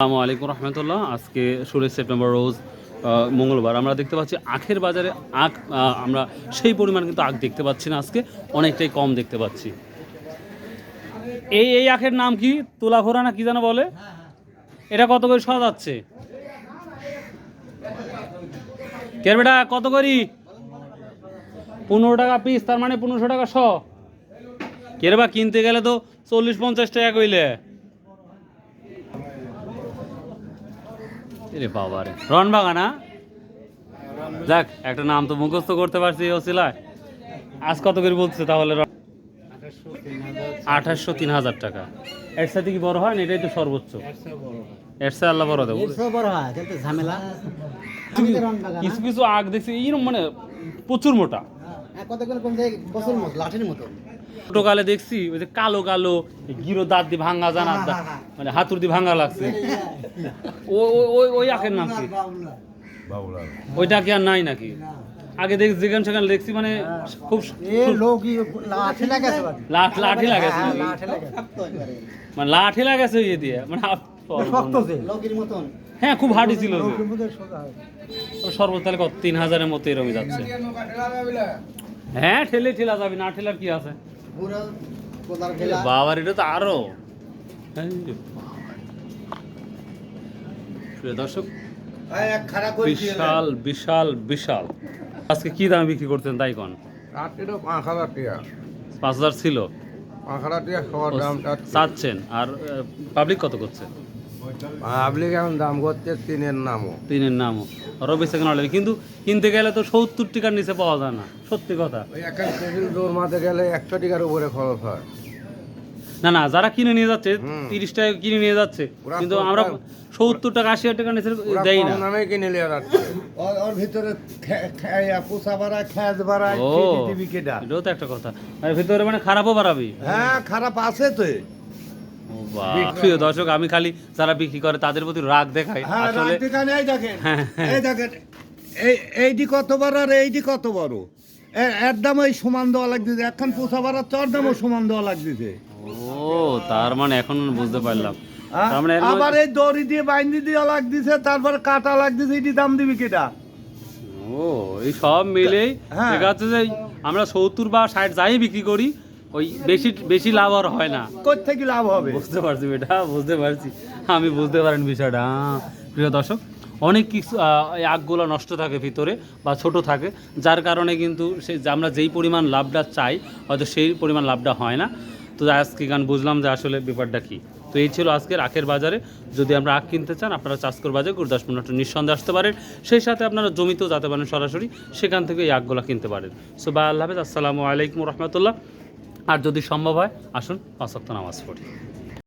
আসসালামু আলাইকুম রহমতুল্লাহ। আজকে ষোলোই সেপ্টেম্বর রোজ মঙ্গলবার। আমরা দেখতে পাচ্ছি আখের বাজারে আখ আমরা সেই পরিমাণ কিন্তু আখ দেখতে পাচ্ছি না আজকে, অনেকটাই কম দেখতে পাচ্ছি। এই এই আখের নাম কি? তুলা ঘোরা না কি যেন বলে? এটা কত করে সরা যাচ্ছে? কে বেটা, কত করি? পনেরো টাকা পিস তার মানে পনেরোশো টাকা শ। কে বা, কিনতে গেলে তো চল্লিশ পঞ্চাশ টাকা কইলে। এরে বাবা রে। রন বাগানা যাক একটা নাম তো মুখস্থ করতে পারছি ওসিলায় আজ কত করে বলছে তাহলে আঠাশশো তিন হাজার টাকা। এর সাথে কি বড় হয় না এটাই তো সর্বোচ্চ? এর সাথে আল্লাহ বড় দেবো। ঝামেলা। কিছু কিছু আগ দেখছি এইরকম মানে প্রচুর মোটা। কত করে কম যায় বছর মতো লাঠির মতো। ছোট কালে দেখছি ওই যে কালো কালো গিরো দাঁত দিয়ে ভাঙ্গা জানা মানে হাতুর দিয়ে ভাঙ্গা লাগছে। ওই ওই আখের নাম কি? ওইটা কি আর নাই নাকি? আগে দেখ যেখানে সেখানে দেখছি মানে খুব লাঠি লাগাছে লাঠ লাঠি লাগাছে হ্যাঁ, মানে লাঠি লাগাছে ইয়ে দিয়ে মানে আপ- শক্ত যে। লোকের মতন। হ্যাঁ খুব হার্ডি ছিল হয়। সর্বোচ্চ তাহলে কত? তিন হাজারের মতো এরকমই যাচ্ছে। হ্যাঁ ঠেলে ঠেলা যাবে না ঠেলার কি আছে? বাবার এটা তো আরও। দর্শক বিশাল বিশাল বিশাল। আজকে কি দামে বিক্রি করতেন তাই কোন? পাঁচ হাজার টাকা। পাঁচ হাজার ছিল? পাঁচ হাজার টাকা দাম চাচ্ছেন। আর পাবলিক কত করছে? পাবলিক এখন দাম করছে তিনের নামও। তিনের নামও। রবি সেকেন্ড অর্ডার কিন্তু কিনতে গেলে তো সত্তর টাকার নিচে পাওয়া যায় না সত্যি কথা। একটা গেলে একশো টাকার উপরে খরচ হয়। না না যারা কিনে নিয়ে যাচ্ছে তিরিশ টাকা কিনে নিয়ে যাচ্ছে কিন্তু আমরা সত্তর টাকা আশি টাকা নিচে দেই না। দামে কিনে নিয়ে যাচ্ছে। ওর ভিতরে পোষা বাড়া খ্যাজ বাড়া ও এটাও তো একটা কথা। আর ভিতরে মানে খারাপও বাড়াবি। হ্যাঁ খারাপ আছে তো। প্রিয় দর্শক আমি খালি যারা বিক্রি করে তাদের প্রতি রাগ দেখাই। হ্যাঁ আসলে এই দেখেন হ্যাঁ, হ্যাঁ। এই দেখেন এই এইটি কত বড় আর এইটি কত বড়? এর দাম ওই সমান দেওয়া লাগতেছে এখন পোষা বাড়ার চর দামও সমান দেওয়া লাগতেছে। ও তার মানে এখন বুঝতে পারলাম। মানে আবার এই দড়ি দিয়ে বাইন্দি দিয়ে লাগতেছে তারপরে কাটা লাগতেছে এটি দাম দিবি কেটা? ও এই সব মিলেই হ্যাঁ। দেখা যাচ্ছে যে আমরা সত্তর বা ষাট যাই বিক্রি করি ওই বেশি বেশি লাভ আর হয় না। কোথ থেকে লাভ হবে? বুঝতে পারছি বেটা বুঝতে পারছি। আমি বুঝতে পারেন বিষয়টা হ্যাঁ। প্রিয় দর্শক অনেক কিছু আগগুলো নষ্ট থাকে ভিতরে বা ছোট থাকে যার কারণে কিন্তু সে যে আমরা যেই পরিমাণ লাভটা চাই হয়তো সেই পরিমাণ লাভটা হয় না। তো আজকে গান বুঝলাম যে আসলে ব্যাপারটা কী। তো এই ছিল আজকের আখের বাজারে। যদি আমরা আখ কিনতে চান আপনারা চাষকর বাজার গুরুদাস মিনিট নিঃসন্দেহে আসতে পারেন। সেই সাথে আপনারা জমিতেও যেতে পারেন সরাসরি সেখান থেকে এই আখগুলো কিনতে পারেন। সো বা আল্লাহ হাফেজ আসসালামু আলাইকুম রহমতুল্লাহ। আর যদি সম্ভব হয় আসুন পাঁচ ওয়াক্ত নামাজ পড়ি।